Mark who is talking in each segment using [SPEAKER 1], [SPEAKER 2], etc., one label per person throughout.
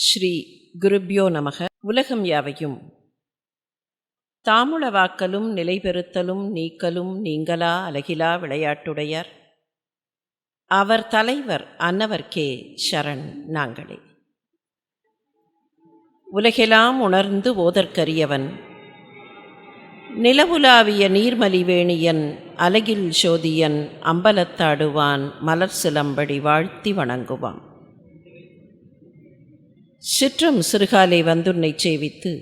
[SPEAKER 1] ஸ்ரீ குருப்யோ நமக. உலகம் யாவையும். தாமுளவாக்கலும் நிலைபெறுத்தலும் நீக்கலும் நீங்களா அலகிலா விளையாட்டுடையார். அவர் தலைவர் அன்னவர் கே சரண் நாங்களே. உலகெலாம் உணர்ந்து ஓதற்கரியவன். நிலவுலாவிய நீர்மலிவேணியன் அலகில் சோதியன் அம்பலத்தாடுவான் மலர் சிலம்படி வாழ்த்தி வணங்குவான். சிற்றம் சிறுகாலை வந்துன்னை சேவித்து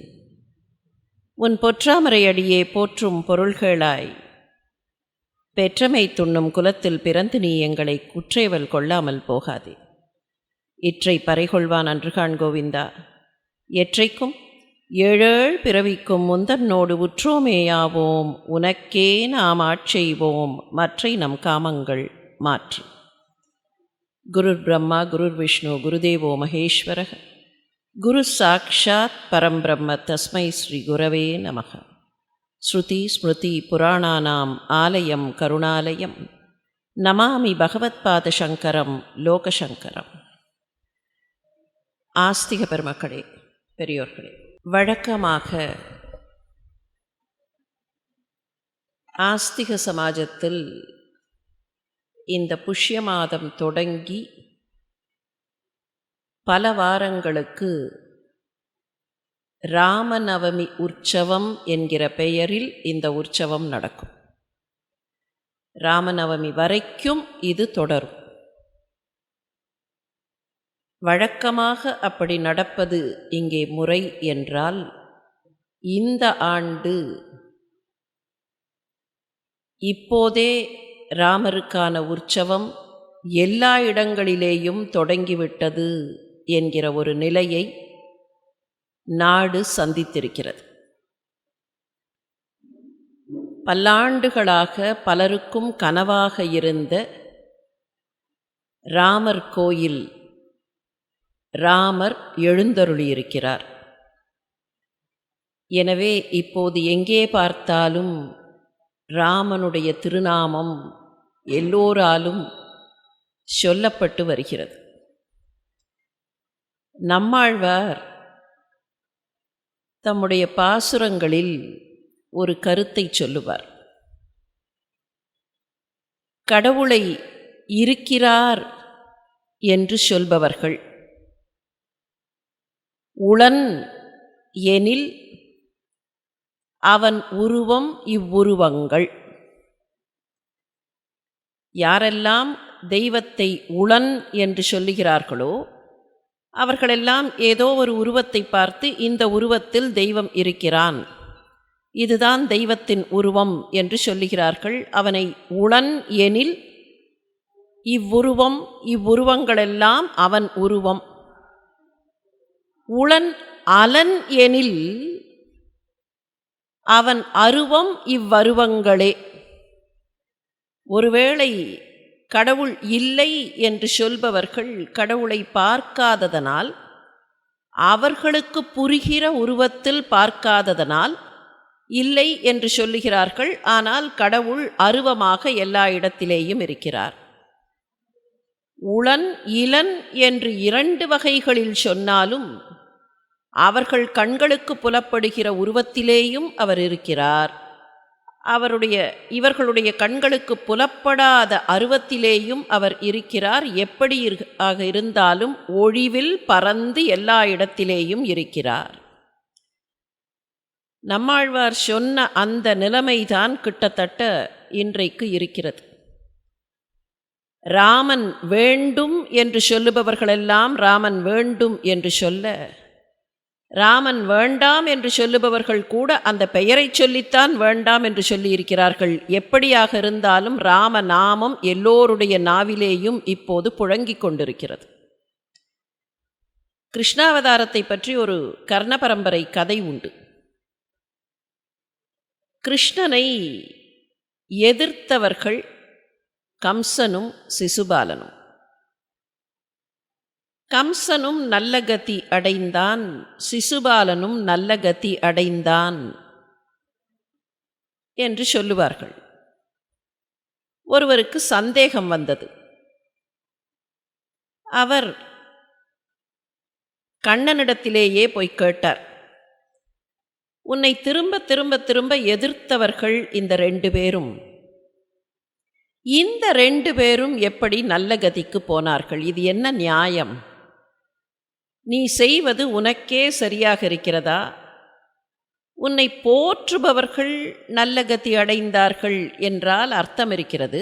[SPEAKER 1] உன் பொற்றாமரை அடியே போற்றும் பொருள்களாய் பெற்றமை துண்ணும் குலத்தில் பிறந்து நீ எங்களை குற்றேவல் கொள்ளாமல் போகாதே. இற்றை பறைகொள்வான் அன்றுகான் கோவிந்தா எற்றைக்கும் ஏழேழ் பிறவிக்கும் முந்தன்னோடு உற்றோமேயாவோம் உனக்கே நாம் ஆட்செய்வோம் மற்றை நம் காமங்கள் மாற்று. குருர் பிரம்மா குருர் விஷ்ணு குருதேவோ மகேஸ்வரக. குரு சாக்ஷாத் பரம்பிரம்ம தஸ்மை ஸ்ரீ குரவே நமக. ஸ்ருதி ஸ்மிருதி புராணானாம் ஆலயம் கருணாலயம். நமாமி பகவத்பாத சங்கரம் லோகசங்கரம். ஆஸ்திக பெருமக்களே பெரியோர்களே வழக்கமாக ஆஸ்திக சமாஜத்தில் இந்த புஷ்ய மாதம் தொடங்கி பல வாரங்களுக்கு ராமநவமி உற்சவம் என்கிற பெயரில் இந்த உற்சவம் நடக்கும். ராமநவமி வரைக்கும் இது தொடரும். வழக்கமாக அப்படி நடப்பது இங்கே முறை என்றால் இந்த ஆண்டு இப்போதே ராமருக்கான உற்சவம் எல்லா இடங்களிலேயும் தொடங்கிவிட்டது என்கிற ஒரு நிலையை நாடு சந்தித்திருக்கிறது. பல்லாண்டுகளாக பலருக்கும் கனவாக இருந்த ராமர் கோயில் ராமர் எழுந்தருளியிருக்கிறார். எனவே இப்போது எங்கே பார்த்தாலும் ராமனுடைய திருநாமம் எல்லோராலும் சொல்லப்பட்டு வருகிறது. நம்மாழ்வார் தம்முடைய பாசுரங்களில் ஒரு கருத்தை சொல்லுவார். கடவுளை இருக்கிறார் என்று சொல்பவர்கள். உளன் எனில் அவன் உருவம் இவ்வுருவங்கள். யாரெல்லாம் தெய்வத்தை உளன் என்று சொல்லுகிறார்களோ அவர்களெல்லாம் ஏதோ ஒரு உருவத்தை பார்த்து இந்த உருவத்தில் தெய்வம் இருக்கிறான். இதுதான் தெய்வத்தின் உருவம் என்று சொல்லுகிறார்கள். அவனை உளன் எனில் இவ்வுருவம் இவ்வுருவங்களெல்லாம் அவன் உருவம். உளன் அலன் எனில் அவன் அருவம் இவ்வருவங்களே. ஒருவேளை கடவுள் இல்லை என்று சொல்பவர்கள் கடவுளை பார்க்காததனால் அவர்களுக்கு புரிகிற உருவத்தில் பார்க்காததனால் இல்லை என்று சொல்லுகிறார்கள். ஆனால் கடவுள் அருவமாக எல்லா இடத்திலேயும் இருக்கிறார். உளன் இளன் என்று இரண்டு வகைகளில் சொன்னாலும் அவர்கள் கண்களுக்கு புலப்படுகிற உருவத்திலேயும் அவர் இருக்கிறார். அவருடைய இவர்களுடைய கண்களுக்கு புலப்படாத அருவத்திலேயும் அவர் இருக்கிறார். எப்படி ஆக இருந்தாலும் ஒழிவில் பறந்து எல்லா இடத்திலேயும் இருக்கிறார். நம்மாழ்வார் சொன்ன அந்த நிலைமைதான் கிட்டத்தட்ட இன்றைக்கு இருக்கிறது. ராமன் வேண்டும் என்று சொல்லுபவர்களெல்லாம் ராமன் வேண்டும் என்று சொல்ல ராமன் வேண்டாம் என்று சொல்லுபவர்கள் கூட அந்த பெயரை சொல்லித்தான் வேண்டாம் என்று சொல்லியிருக்கிறார்கள். எப்படியாக இருந்தாலும் ராம நாமம் எல்லோருடைய நாவிலேயும் இப்போது புழங்கிக் கொண்டிருக்கிறது. கிருஷ்ணாவதாரத்தை பற்றி ஒரு கர்ண பரம்பரை கதை உண்டு. கிருஷ்ணனை எதிர்த்தவர்கள் கம்சனும் சிசுபாலனும். கம்சனும் நல்ல கதி அடைந்தான் சிசுபாலனும் நல்ல கதி அடைந்தான் என்று சொல்லுவார்கள். ஒருவருக்கு சந்தேகம் வந்தது. அவர் கண்ணனிடத்திலேயே போய் கேட்டார் உன்னை திரும்ப திரும்ப திரும்ப எதிர்த்தவர்கள் இந்த ரெண்டு பேரும். இந்த ரெண்டு பேரும் எப்படி நல்ல கதிக்கு போனார்கள்? இது என்ன நியாயம்? நீ செய்வது உனக்கே சரியாக இருக்கிறதா? உன்னை போற்றுபவர்கள் நல்ல கதி அடைந்தார்கள் என்றால் அர்த்தம் இருக்கிறது.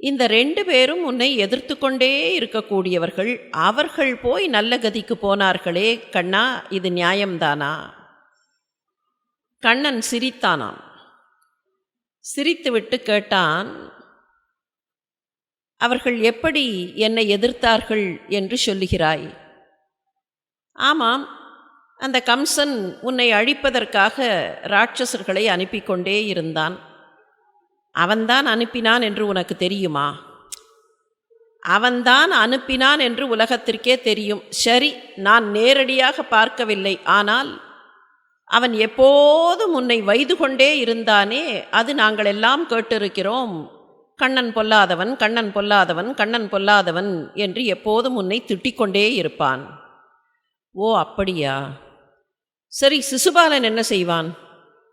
[SPEAKER 1] இந்த ரெண்டு பேரும் உன்னை எதிர்த்து கொண்டே இருக்கக்கூடியவர்கள் அவர்கள் போய் நல்ல கதிக்கு போனார்களே கண்ணா இது நியாயம்தானா? கண்ணன் சிரித்தானாம். சிரித்துவிட்டு கேட்டான் அவர்கள் எப்படி என்னை எதிர்த்தார்கள்? என்று சொல்லுகிறாய். ஆமாம் அந்த கம்சன் உன்னை அழிப்பதற்காக ராட்சசர்களை அனுப்பி கொண்டே இருந்தான். அவன்தான் அனுப்பினான் என்று உனக்கு தெரியுமா? அவன்தான் அனுப்பினான் என்று உலகத்திற்கே தெரியும். சரி நான் நேரடியாக பார்க்கவில்லை. ஆனால் அவன் எப்போதும் உன்னை வைது கொண்டே இருந்தானே அது நாங்கள் எல்லாம் கேட்டிருக்கிறோம். கண்ணன் பொல்லாதவன் கண்ணன் பொல்லாதவன் கண்ணன் பொல்லாதவன் என்று எப்போதும் உன்னை திட்டிக்கொண்டே இருப்பான். ஓ அப்படியா? சரி சிசுபாலன் என்ன செய்வான்?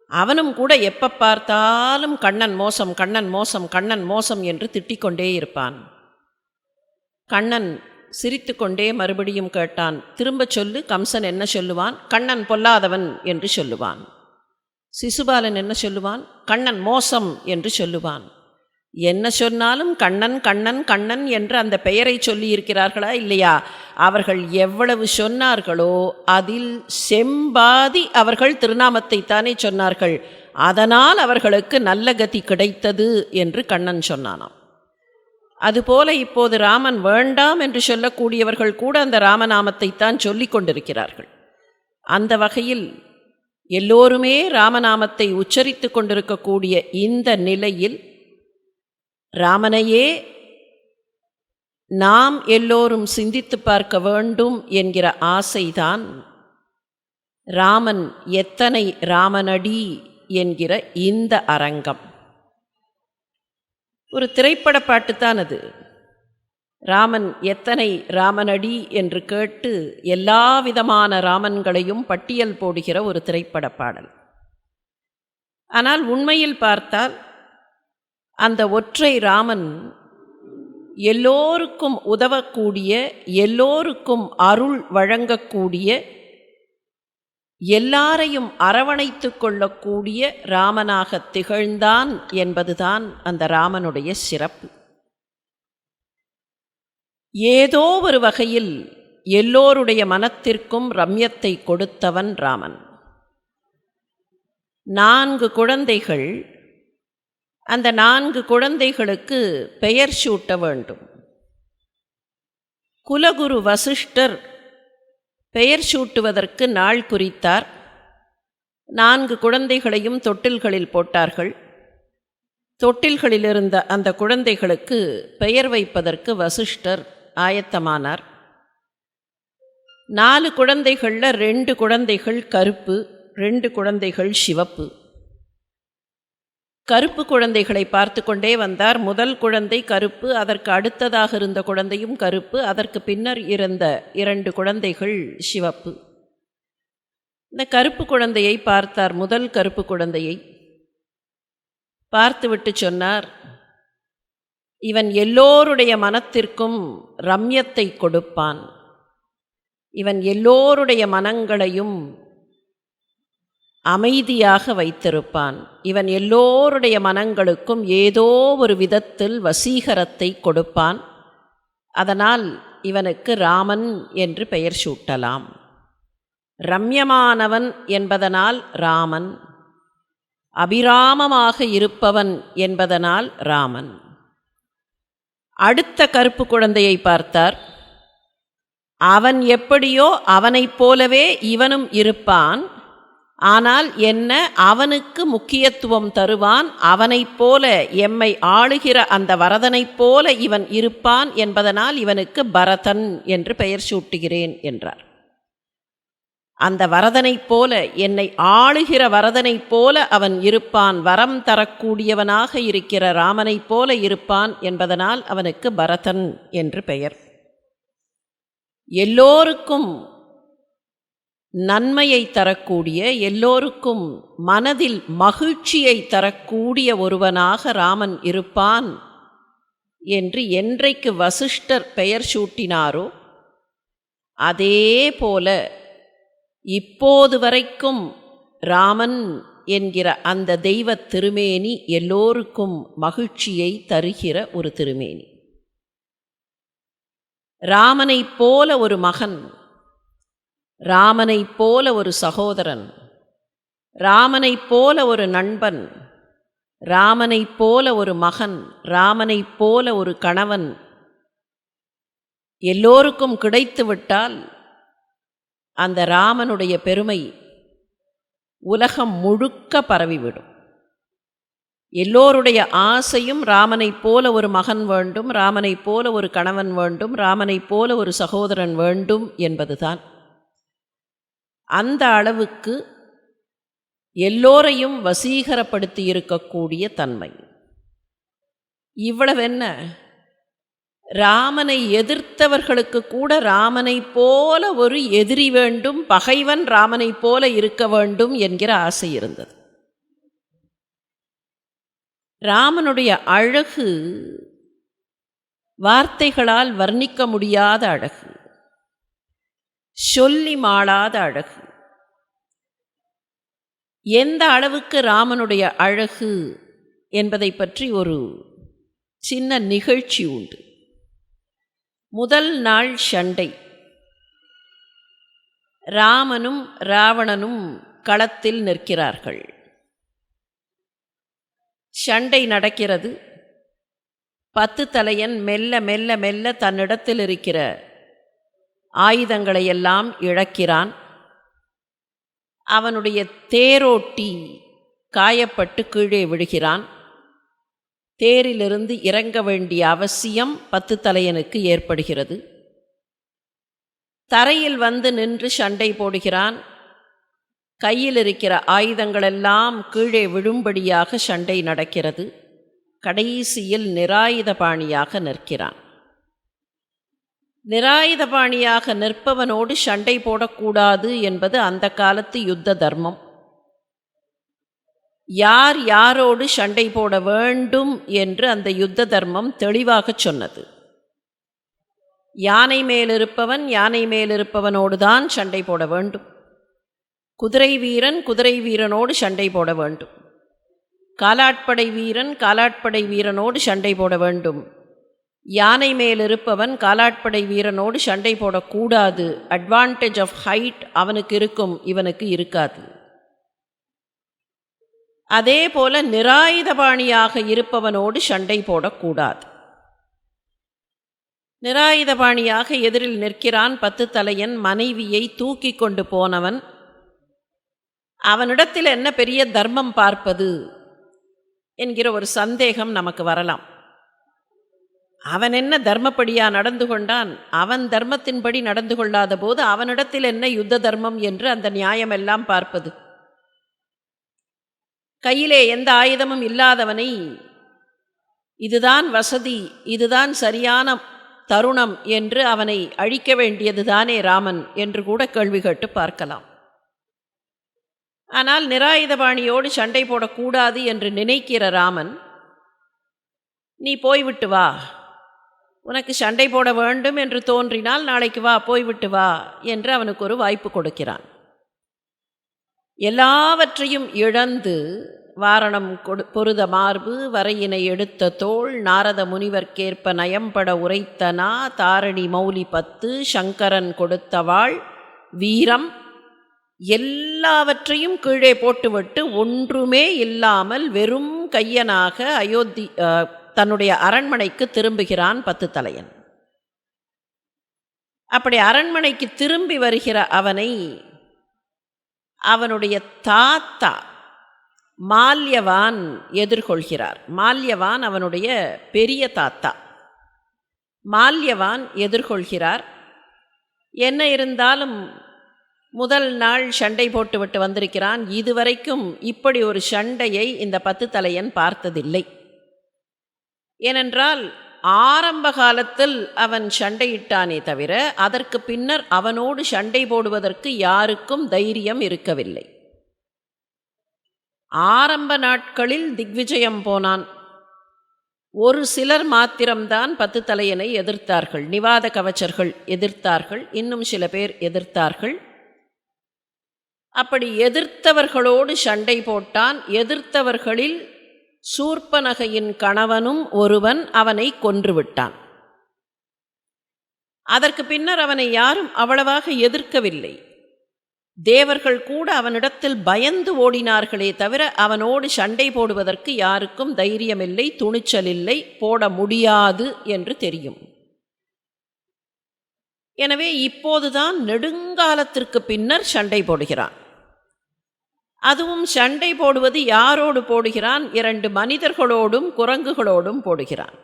[SPEAKER 1] அவனும் கூட எப்போ பார்த்தாலும் கண்ணன் மோசம் கண்ணன் மோசம் கண்ணன் மோசம் என்று திட்டிக்கொண்டே இருப்பான். கண்ணன் சிரித்துக்கொண்டே மறுபடியும் கேட்டான் திரும்பச் சொல்லு கம்சன் என்ன சொல்லுவான்? கண்ணன் பொல்லாதவன் என்று சொல்லுவான். சிசுபாலன் என்ன சொல்லுவான்? கண்ணன் மோசம் என்று சொல்லுவான். என்ன சொன்னாலும் கண்ணன் கண்ணன் கண்ணன் என்று அந்த பெயரை சொல்லியிருக்கிறார்களா இல்லையா? அவர்கள் எவ்வளவு சொன்னார்களோ அதில் செம்பாதி அவர்கள் திருநாமத்தை தானே சொன்னார்கள். அதனால் அவர்களுக்கு நல்ல கதி கிடைத்தது என்று கண்ணன் சொன்னானாம். அதுபோல இப்போது ராமன் வேண்டாம் என்று சொல்லக்கூடியவர்கள் கூட அந்த ராமநாமத்தை தான் சொல்லி கொண்டிருக்கிறார்கள். அந்த வகையில் எல்லோருமே ராமநாமத்தை உச்சரித்து கொண்டிருக்கக்கூடிய இந்த நிலையில் ராமனையே நாம் எல்லோரும் சிந்தித்து பார்க்க வேண்டும் என்கிற ஆசைதான் ராமன் எத்தனை ராமனடி என்கிற இந்த அரங்கம். ஒரு திரைப்பட பாட்டுத்தான் அது. ராமன் எத்தனை ராமனடி என்று கேட்டு எல்லா விதமான ராமன்களையும் பட்டியல் போடுகிற ஒரு திரைப்பட பாடல். ஆனால் உண்மையில் பார்த்தால் அந்த ஒற்றை ராமன் எல்லோருக்கும் உதவக்கூடிய எல்லோருக்கும் அருள் வழங்கக்கூடிய எல்லாரையும் அரவணைத்து கொள்ளக்கூடிய ராமனாக திகழ்ந்தான் என்பதுதான் அந்த ராமனுடைய சிறப்பு. ஏதோ ஒரு வகையில் எல்லோருடைய மனத்திற்கும் ரம்யத்தை கொடுத்தவன் ராமன். நான்கு குழந்தைகள் அந்த நான்கு குழந்தைகளுக்கு பெயர் சூட்ட வேண்டும். குலகுரு வசிஷ்டர் பெயர் சூட்டுவதற்கு நாள் குறித்தார். நான்கு குழந்தைகளையும் தொட்டில்களில் போட்டார்கள். தொட்டில்களிலிருந்த அந்த குழந்தைகளுக்கு பெயர் வைப்பதற்கு வசிஷ்டர் ஆயத்தமானார். நாலு குழந்தைகளில் ரெண்டு குழந்தைகள் கருப்பு ரெண்டு குழந்தைகள் சிவப்பு. கருப்பு குழந்தைகளை பார்த்து கொண்டே வந்தார். முதல் குழந்தை கருப்பு அதற்கு அடுத்ததாக இருந்த குழந்தையும் கருப்பு அதற்கு பின்னர் இருந்த இரண்டு குழந்தைகள் சிவப்பு. இந்த கருப்பு குழந்தையை பார்த்தார். முதல் கருப்பு குழந்தையை பார்த்துவிட்டு சொன்னார் இவன் எல்லோருடைய மனத்திற்கும் ரம்யத்தை கொடுப்பான். இவன் எல்லோருடைய மனங்களையும் அமைதியாக வைத்திருப்பான். இவன் எல்லோருடைய மனங்களுக்கும் ஏதோ ஒரு விதத்தில் வசீகரத்தை கொடுப்பான். அதனால் இவனுக்கு ராமன் என்று பெயர் சூட்டலாம். ரம்யமானவன் என்பதனால் ராமன். அபிராமமாக இருப்பவன் என்பதனால் ராமன். அடுத்த கருப்பு குழந்தையை பார்த்தார். அவன் எப்படியோ அவனைப் போலவே இவனும் இருப்பான். ஆனால் என்ன அவனுக்கு முக்கியத்துவம் தருவான் அவனைப் போல எம்மை ஆளுகிற அந்த வரதனைப் போல இவன் இருப்பான் என்பதனால் இவனுக்கு பரதன் என்று பெயர் சூட்டுகிறேன் என்றார். அந்த வரதனைப் போல என்னை ஆளுகிற வரதனைப் போல அவன் இருப்பான் வரம் தரக்கூடியவனாக இருக்கிற ராமனைப் போல இருப்பான் என்பதனால் அவனுக்கு பரதன் என்று பெயர். எல்லோருக்கும் நன்மையை தரக்கூடிய எல்லோருக்கும் மனதில் மகிழ்ச்சியை தரக்கூடிய ஒருவனாக ராமன் இருப்பான் என்று என்றைக்கு வசிஷ்டர் பெயர் சூட்டினாரோ அதே போல இப்போது வரைக்கும் ராமன் என்கிற அந்த தெய்வ திருமேனி எல்லோருக்கும் மகிழ்ச்சியை தருகிற ஒரு திருமேனி. ராமனைப் போல ஒரு மகன் ராமனைப் போல ஒரு சகோதரன் ராமனைப் போல ஒரு நண்பன் ராமனைப் போல ஒரு மகன் ராமனைப் போல ஒரு கணவன் எல்லோருக்கும் கிடைத்துவிட்டால் அந்த ராமனுடைய பெருமை உலகம் முழுக்க பரவிவிடும். எல்லோருடைய ஆசையும் ராமனைப் போல ஒரு மகன் வேண்டும் ராமனைப் போல ஒரு கணவன் வேண்டும் ராமனைப் போல ஒரு சகோதரன் வேண்டும் என்பதுதான். அந்த அளவுக்கு எல்லோரையும் வசீகரப்படுத்தி இருக்கக்கூடிய தன்மை இவ்வளவென்ன ராமனை எதிர்த்தவர்களுக்கு கூட ராமனைப் போல ஒரு எதிரி வேண்டும் பகைவன் ராமனைப் போல இருக்க வேண்டும் என்கிற ஆசை இருந்தது. ராமனுடைய அழகு வார்த்தைகளால் வர்ணிக்க முடியாத அழகு. சொல்லி மாளாத அழகு. எந்த அளவுக்கு ராமனுடைய அழகு என்பதை பற்றி ஒரு சின்ன நிகழ்ச்சி உண்டு. முதல் நாள் சண்டை. ராமனும் ராவணனும் களத்தில் நிற்கிறார்கள். சண்டை நடக்கிறது. பத்து தலையன் மெல்ல மெல்ல மெல்ல தன்னிடத்தில் இருக்கிற ஆயுதங்களையெல்லாம் இழக்கிறான். அவனுடைய தேரோட்டி காயப்பட்டு கீழே விழுகிறான். தேரிலிருந்து இறங்க வேண்டிய அவசியம் பத்து தலையனுக்கு ஏற்படுகிறது. தரையில் வந்து நின்று சண்டை போடுகிறான். கையில் இருக்கிற ஆயுதங்களெல்லாம் கீழே விழும்படியாக சண்டை நடக்கிறது. கடைசியில் நிராயுதபாணியாக நிற்கிறான். நிராயுதபாணியாக நிற்பவனோடு சண்டை போடக்கூடாது என்பது அந்த காலத்து யுத்த தர்மம். யார் யாரோடு சண்டை போட வேண்டும் என்று அந்த யுத்த தர்மம் தெளிவாகச் சொன்னது. யானை மேலிருப்பவன் யானை மேலிருப்பவனோடு தான் சண்டை போட வேண்டும். குதிரை வீரன் குதிரை வீரனோடு சண்டை போட வேண்டும். காலாட்படை வீரன் காலாட்படை வீரனோடு சண்டை போட வேண்டும். யானை மேல் இருப்பவன் காலாட்படை வீரனோடு சண்டை போடக்கூடாது. அட்வான்டேஜ் ஆஃப் ஹைட் அவனுக்கு இருக்கும் இவனுக்கு இருக்காது. அதே போல நிராயுதபாணியாக இருப்பவனோடு சண்டை போடக்கூடாது. நிராயுதபாணியாக எதிரில் நிற்கிறான் பத்து தலையன் மனைவியை தூக்கி கொண்டு போனவன். அவனிடத்தில் என்ன பெரிய தர்மம் பார்ப்பது? என்கிற ஒரு சந்தேகம் நமக்கு வரலாம். அவன் என்ன தர்மப்படியா நடந்து கொண்டான்? அவன் தர்மத்தின்படி நடந்து கொள்ளாத போது அவனிடத்தில் என்ன யுத்த தர்மம் என்று அந்த நியாயமெல்லாம் பார்ப்பது. கையிலே எந்த ஆயுதமும் இல்லாதவனை இதுதான் வசதி இதுதான் சரியான தருணம் என்று அவனை அழிக்க வேண்டியதுதானே ராமன் என்று கூட கேள்வி கேட்டு பார்க்கலாம். ஆனால் நிராயுதபாணியோடு சண்டை போடக்கூடாது என்று நினைக்கிற ராமன் நீ போய்விட்டு வா உனக்கு சண்டை போட வேண்டும் என்று தோன்றினால் நாளைக்கு வா போய்விட்டு வா என்று அவனுக்கு ஒரு வாய்ப்பு கொடுக்கிறான். எல்லாவற்றையும் இழந்து வாரணம் கொடு பொருத மார்பு வரையினை எடுத்த தோள் நாரத முனிவர்க்கேற்ப நயம்பட உரைத்தனா தாரணி மௌலி பத்து சங்கரன் கொடுத்தவாள் வீரம் எல்லாவற்றையும் கீழே போட்டுவிட்டு ஒன்றுமே இல்லாமல் வெறும் கையனாக அயோத்தி தன்னுடைய அரண்மனைக்கு திரும்புகிறான் பத்து தலையன் அப்படி அரண்மனைக்கு திரும்பி வருகிற அவனை அவனுடைய தாத்தா மால்யவான் எதிர்கொள்கிறார். மால்யவான் அவனுடைய பெரிய தாத்தா. மால்யவான் எதிர்கொள்கிறார். என்ன இருந்தாலும் முதல் நாள் சண்டை போட்டுவிட்டு வந்திருக்கிறான். இதுவரைக்கும் இப்படி ஒரு சண்டையை இந்த பத்து தலையன் பார்த்ததில்லை. ஏனென்றால் ஆரம்ப காலத்தில் அவன் சண்டையிட்டானே தவிர அதற்கு பின்னர் அவனோடு சண்டை போடுவதற்கு யாருக்கும் தைரியம் இருக்கவில்லை. ஆரம்ப நாட்களில் திக்விஜயம் போனான். ஒரு சிலர் மாத்திரம்தான் பத்து தலையனை எதிர்த்தார்கள் நிவாத கவச்சர்கள் எதிர்த்தார்கள் இன்னும் சில பேர் எதிர்த்தார்கள். அப்படி எதிர்த்தவர்களோடு சண்டை போட்டான். எதிர்த்தவர்களில் சூர்ப்பனகையின் கணவனும் ஒருவன் அவனை கொன்றுவிட்டான். அதற்கு பின்னர் அவனை யாரும் அவ்வளவாக எதிர்க்கவில்லை. தேவர்கள் கூட அவனிடத்தில் பயந்து ஓடினார்களே தவிர அவனோடு சண்டை போடுவதற்கு யாருக்கும் தைரியமில்லை துணிச்சலில்லை போட முடியாது என்று தெரியும். எனவே இப்போதுதான் நெடுங்காலத்திற்கு பின்னர் சண்டை போடுகிறான். அதுவும் சண்டை போடுவது யாரோடு போடுகிறான்? இரண்டு மனிதர்களோடும் குரங்குகளோடும் போடுகிறான்.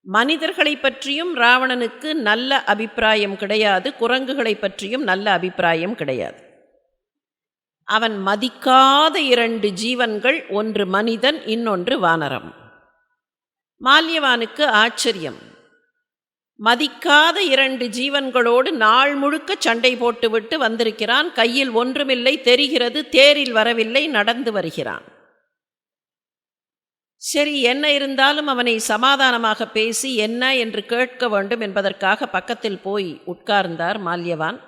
[SPEAKER 1] மனிதர்களை பற்றியும் ராவணனுக்கு நல்ல அபிப்பிராயம் கிடையாது குரங்குகளை பற்றியும் நல்ல அபிப்பிராயம் கிடையாது. அவன் மதிக்காத இரண்டு ஜீவன்கள் ஒன்று மனிதன் இன்னொன்று வானரம். மால்யவானுக்கு ஆச்சரியம். மதிக்காத இரண்டு ஜீவன்களோடு நாள் முழுக்க சண்டை போட்டுவிட்டு வந்திருக்கிறான். கையில் ஒன்றுமில்லை தெரிகிறது தேரில் வரவில்லை நடந்து வருகிறான். சரி என்ன இருந்தாலும் அவனை சமாதானமாக பேசி என்ன என்று கேட்க வேண்டும் என்பதற்காக பக்கத்தில் போய் உட்கார்ந்தார் மால்யவான்.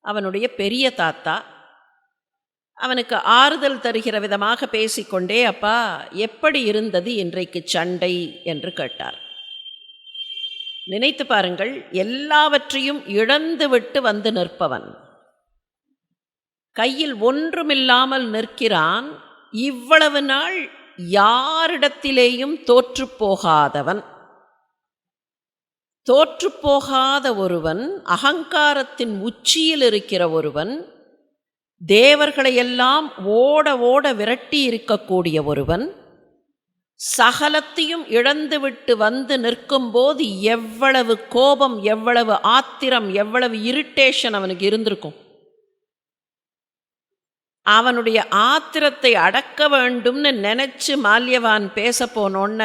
[SPEAKER 1] அவனுடைய பெரிய தாத்தா. அவனுக்கு ஆறுதல் தருகிற விதமாக பேசிக்கொண்டே அப்பா எப்படி இருந்தது இன்றைக்கு சண்டை? என்று கேட்டார். நினைத்து பாருங்கள் எல்லாவற்றையும் இழந்துவிட்டு வந்து நிற்பவன். கையில் ஒன்றுமில்லாமல் நிற்கிறான் இவ்வளவு நாள் யாரிடத்திலேயும் தோற்றுப்போகாதவன் தோற்றுப்போகாத ஒருவன் அகங்காரத்தின் உச்சியில் இருக்கிற ஒருவன் தேவர்களையெல்லாம் ஓட ஓட விரட்டி இருக்கக்கூடிய ஒருவன். சகலத்தையும் இழந்துவிட்டு வந்து நிற்கும்போது எவ்வளவு கோபம் எவ்வளவு ஆத்திரம் எவ்வளவு இரிட்டேஷன் அவனுக்கு இருந்திருக்கும். அவனுடைய ஆத்திரத்தை அடக்க வேண்டும்னு நினச்சி மால்யவான் பேச போனோன்ன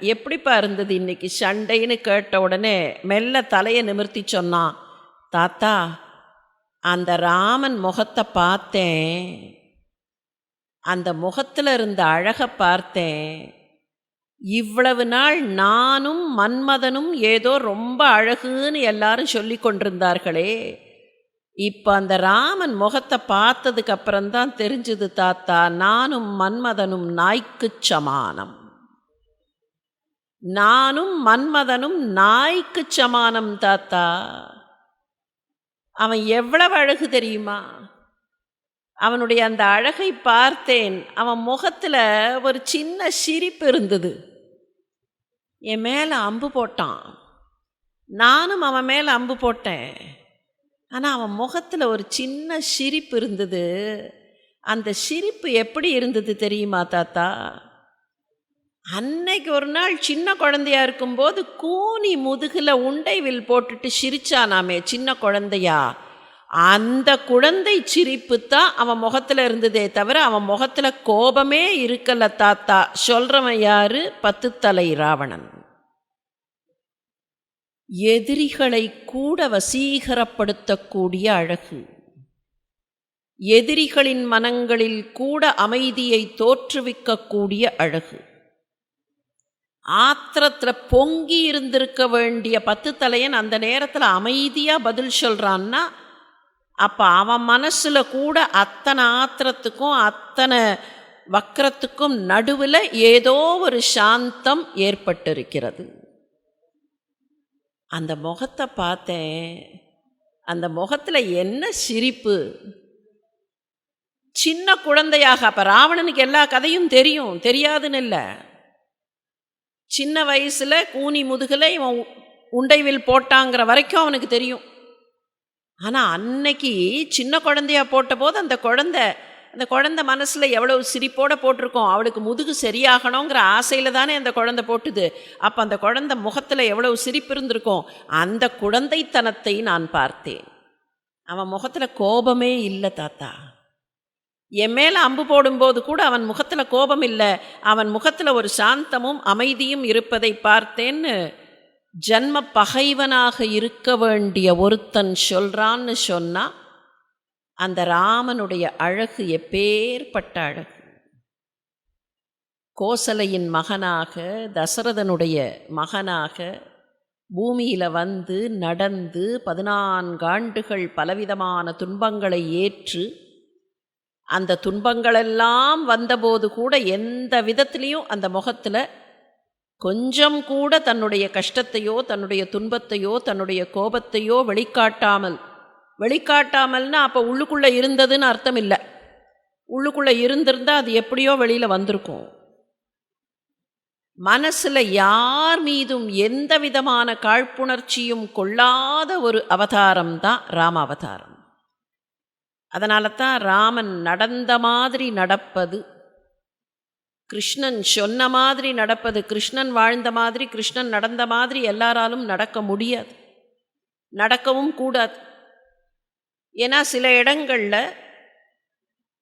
[SPEAKER 1] எப்படிப்பா இருந்தது இன்னைக்கு? சண்டைன்னு கேட்ட உடனே மெல்ல தலையை நிமிர்த்தி சொன்னான் தாத்தா அந்த ராமன் முகத்தை பார்த்தேன். அந்த முகத்தில் இருந்த அழகை பார்த்தேன். இவ்வளவு நாள் நானும் மன்மதனும் ஏதோ ரொம்ப அழகுன்னு எல்லாரும் சொல்லி கொண்டிருந்தார்களே. இப்போ அந்த ராமன் முகத்தை பார்த்ததுக்கு அப்புறம்தான் தெரிஞ்சது தாத்தா நானும் மன்மதனும் நாய்க்குச் சமானம். நானும் மன்மதனும் நாய்க்குச் சமானம் தாத்தா. அவன் எவ்வளவு அழகு தெரியுமா? அவனுடைய அந்த அழகை பார்த்தேன். அவன் முகத்தில் ஒரு சின்ன சிரிப்பு இருந்தது. என் மேலே அம்பு போட்டான். நானும் அவன் மேலே அம்பு போட்டேன். ஆனால் அவன் முகத்தில் ஒரு சின்ன சிரிப்பு இருந்தது. அந்த சிரிப்பு எப்படி இருந்தது தெரியுமா தாத்தா? அன்னைக்கு ஒரு நாள் சின்ன குழந்தையா இருக்கும்போது கூனி முதுகில் உண்டைவில் போட்டுட்டு சிரிச்சானாமே சின்ன குழந்தையா? அந்த குழந்தை சிரிப்பு தான் அவன் முகத்தில் இருந்ததே தவிர அவன் முகத்தில் கோபமே இருக்கல தாத்தா. சொல்கிறவன் யாரு? பத்து தலை ராவணன். எதிரிகளை கூட வசீகரப்படுத்தக்கூடிய அழகு. எதிரிகளின் மனங்களில் கூட அமைதியை தோற்றுவிக்கக்கூடிய அழகு. ஆத்திரத்தில் பொங்கி இருந்திருக்க வேண்டிய பத்து தலையன் அந்த நேரத்தில் அமைதியாக பதில் சொல்கிறான்னா அப்போ அவன் மனசில் கூட அத்தனை ஆத்திரத்துக்கும் அத்தனை வக்கரத்துக்கும் நடுவில் ஏதோ ஒரு சாந்தம் ஏற்பட்டிருக்கிறது. அந்த முகத்தை பார்த்தேன். அந்த முகத்தில் என்ன சிரிப்பு. சின்ன குழந்தையாக அப்போ ராவணனுக்கு எல்லா கதையும் தெரியும் தெரியாதுன்னு இல்லை. சின்ன வயசில் கூனி முதுகில் இவன் உண்டைவில் போட்டாங்கிற வரைக்கும் அவனுக்கு தெரியும். ஆனால் அன்னைக்கு சின்ன குழந்தையா போட்டபோது அந்த குழந்தை அந்த குழந்தை மனசில் எவ்வளவு சிரிப்போடு போட்டிருக்கோம். அவளுக்கு முதுகு சரியாகணுங்கிற ஆசையில் தானே அந்த குழந்தை போட்டுது. அப்போ அந்த குழந்தை முகத்தில் எவ்வளவு சிரிப்பு இருந்திருக்கும். அந்த குழந்தைத்தனத்தை நான் பார்த்தேன். அவன் முகத்தில் கோபமே இல்லை தாத்தா. என் மேலே அம்பு போடும்போது கூட அவன் முகத்தில் கோபம் இல்லை. அவன் முகத்தில் ஒரு சாந்தமும் அமைதியும் இருப்பதை பார்த்தேன்னு ஜன்ம பகைவனாக இருக்க வேண்டிய ஒருத்தன் சொல்கிறான்னு சொன்னால் அந்த ராமனுடைய அழகு எப்பேற்பட்ட அழகு. கோசலையின் மகனாக தசரதனுடைய மகனாக பூமியில் வந்து நடந்து பதினான்காண்டுகள் பலவிதமான துன்பங்களை ஏற்று அந்த துன்பங்களெல்லாம் வந்தபோது கூட எந்த விதத்துலேயும் அந்த முகத்தில் கொஞ்சம் கூட தன்னுடைய கஷ்டத்தையோ தன்னுடைய துன்பத்தையோ தன்னுடைய கோபத்தையோ வெளிக்காட்டாமல் வெளிக்காட்டாமல்னா அப்போ உள்ளுக்குள்ளே இருந்ததுன்னு அர்த்தம் இல்லை உள்ளுக்குள்ளே இருந்திருந்தால் அது எப்படியோ வெளியில் வந்திருக்கும். மனசில் யார் மீதும் எந்த விதமான காழ்ப்புணர்ச்சியும் கொள்ளாத ஒரு அவதாரம் தான் ராம அவதாரம். அதனால தான் ராமன் நடந்த மாதிரி நடப்பது கிருஷ்ணன் சொன்ன மாதிரி நடப்பது கிருஷ்ணன் வாழ்ந்த மாதிரி கிருஷ்ணன் நடந்த மாதிரி எல்லாராலும் நடக்க முடியாது. நடக்கவும் கூடாது. ஏன்னா சில இடங்களில்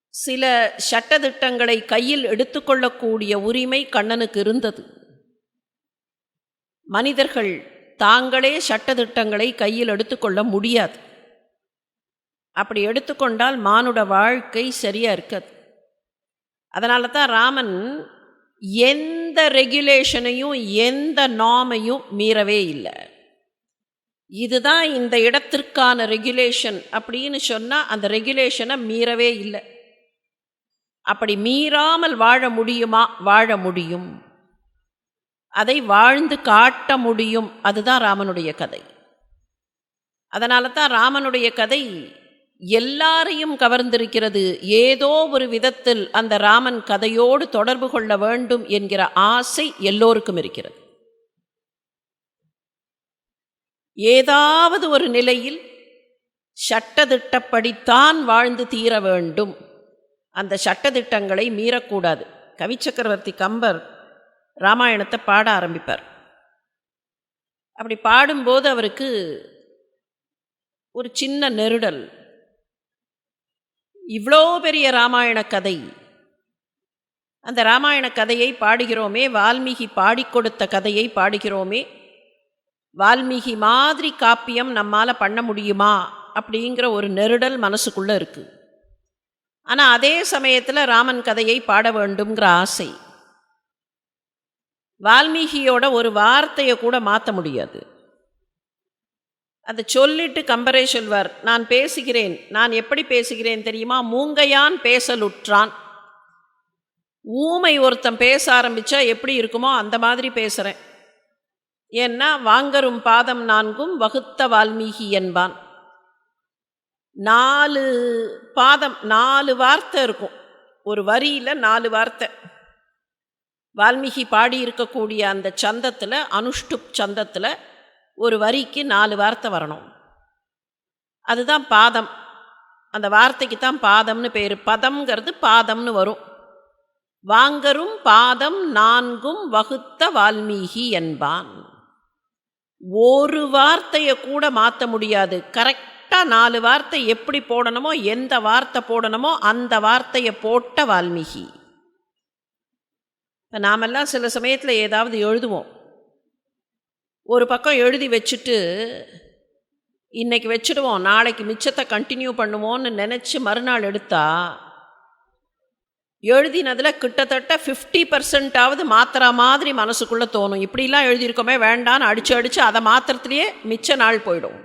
[SPEAKER 1] சில சட்டத்திட்டங்களை கையில் எடுத்துக்கொள்ளக்கூடிய உரிமை கண்ணனுக்கு இருந்தது. மனிதர்கள் தாங்களே சட்டத்திட்டங்களை கையில் எடுத்துக்கொள்ள முடியாது. அப்படி எடுத்துக்கொண்டால் மானுட வாழ்க்கை சரியாக இருக்காது. அதனால தான் ராமன் எந்த ரெகுலேஷனையும் எந்த நாமையும் மீறவே இல்லை. இதுதான் இந்த இடத்திற்கான ரெகுலேஷன் அப்படின்னு சொன்னால் அந்த ரெகுலேஷனை மீறவே இல்லை. அப்படி மீறாமல் வாழ முடியுமா? வாழ முடியும். அதை வாழ்ந்து காட்ட முடியும். அதுதான் ராமனுடைய கதை. அதனால தான் ராமனுடைய கதை எல்லாரையும் கவர்ந்திருக்கிறது. ஏதோ ஒரு விதத்தில் அந்த ராமன் கதையோடு தொடர்பு கொள்ள வேண்டும் என்கிற ஆசை எல்லோருக்கும் இருக்கிறது. ஏதாவது ஒரு நிலையில் சட்டத்திட்டப்படித்தான் வாழ்ந்து தீர வேண்டும். அந்த சட்டத்திட்டங்களை மீறக்கூடாது. கவிச்சக்கரவர்த்தி கம்பர் ராமாயணத்தை பாட ஆரம்பிப்பார். அப்படி பாடும்போது அவருக்கு ஒரு சின்ன நெருடல் இவ்வளோ பெரிய ராமாயண கதை. அந்த ராமாயண கதையை பாடுகிறோமே வால்மீகி பாடிக்கொடுத்த கதையை பாடுகிறோமே வால்மீகி மாதிரி காப்பியம் நம்மால் பண்ண முடியுமா? அப்படிங்கிற ஒரு நெருடல் மனசுக்குள்ளே இருக்குது ஆனால் அதே சமயத்தில் ராமன் கதையை பாட வேண்டுங்கிற ஆசை. வால்மீகியோட ஒரு வார்த்தையை கூட மாற்ற முடியாது. அதை சொல்லிட்டு கம்பரே சொல்வார் நான் பேசுகிறேன். நான் எப்படி பேசுகிறேன் தெரியுமா? மூங்கையான் பேசலுற்றான். ஊமை ஒருத்தன் பேச ஆரம்பித்தா எப்படி இருக்குமோ அந்த மாதிரி பேசுகிறேன் ஏன்னா வாங்கரும் பாதம் நான்கும் வகுத்த வால்மீகி என்பான். நாலு பாதம் நாலு வார்த்தை இருக்கும். ஒரு வரியில் நாலு வார்த்தை. வால்மீகி பாடி இருக்கக்கூடிய அந்த சந்தத்தில் அனுஷ்டுப் சந்தத்தில் ஒரு வரிக்கு நாலு வார்த்தை வரணும். அதுதான் பாதம். அந்த வார்த்தைக்கு தான் பாதம்னு பேர். பதம்ங்கிறது பாதம்னு வரும். வாங்கரும் பாதம் நான்கும் வகுத்த வால்மீகி என்பான். ஒரு வார்த்தையை கூட மாற்ற முடியாது. கரெக்டாக நாலு வார்த்தை எப்படி போடணுமோ எந்த வார்த்தை போடணுமோ அந்த வார்த்தையை போட்ட வால்மீகி. இப்போ நாமெல்லாம் சில சமயத்தில் ஏதாவது எழுதுவோம். ஒரு பக்கம் எழுதி வச்சுட்டு இன்றைக்கி வச்சுடுவோம் நாளைக்கு மிச்சத்தை கண்டினியூ பண்ணுவோன்னு நினச்சி மறுநாள் எடுத்தா எழுதினதில் கிட்டத்தட்ட ஃபிஃப்டி பர்சன்டாவது மாத்திர மாதிரி மனசுக்குள்ளே தோணும். இப்படிலாம் எழுதியிருக்கோமே வேண்டான்னு அடித்து அடித்து அதை மாத்திரத்துலேயே மிச்ச நாள் போயிடும்.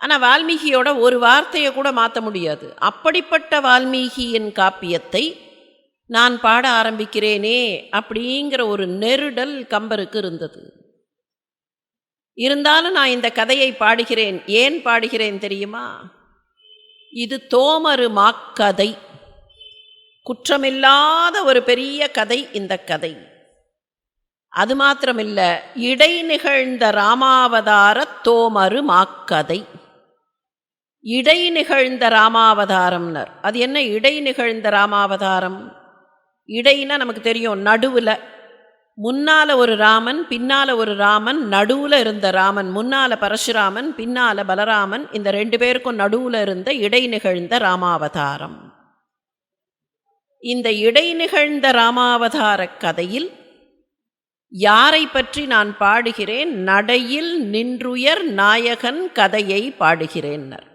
[SPEAKER 1] ஆனால் வால்மீகியோட ஒரு வார்த்தையை கூட மாற்ற முடியாது. அப்படிப்பட்ட வால்மீகியின் காப்பியத்தை நான் பாட ஆரம்பிக்கிறேனே அப்படிங்கிற ஒரு நெருடல் கம்பருக்கு இருந்தது. இருந்தாலும் நான் இந்த கதையை பாடுகிறேன். ஏன் பாடுகிறேன் தெரியுமா? இது தோமரு மாக்கதை குற்றமில்லாத ஒரு பெரிய கதை இந்த கதை. அது மாத்திரமில்ல இடை நிகழ்ந்த ராமாவதார தோமரு மாக்கதை இடை நிகழ்ந்த ராமாவதாரம்னர். அது என்ன? இடை நிகழ்ந்த ராமாவதாரம். இடைன்னா நமக்கு தெரியும் நடுவில். முன்னால் ஒரு ராமன் பின்னால் ஒரு ராமன் நடுவில் இருந்த ராமன் முன்னால் பரசுராமன் பின்னால் பலராமன் இந்த ரெண்டு பேருக்கும் நடுவில் இருந்த இடை நிகழ்ந்த ராமாவதாரம். இந்த இடை நிகழ்ந்த ராமாவதார கதையில் யாரை பற்றி நான் பாடுகிறேன்? நடையில் நின்றுயர் நாயகன் கதையை பாடுகிறேன்னர்.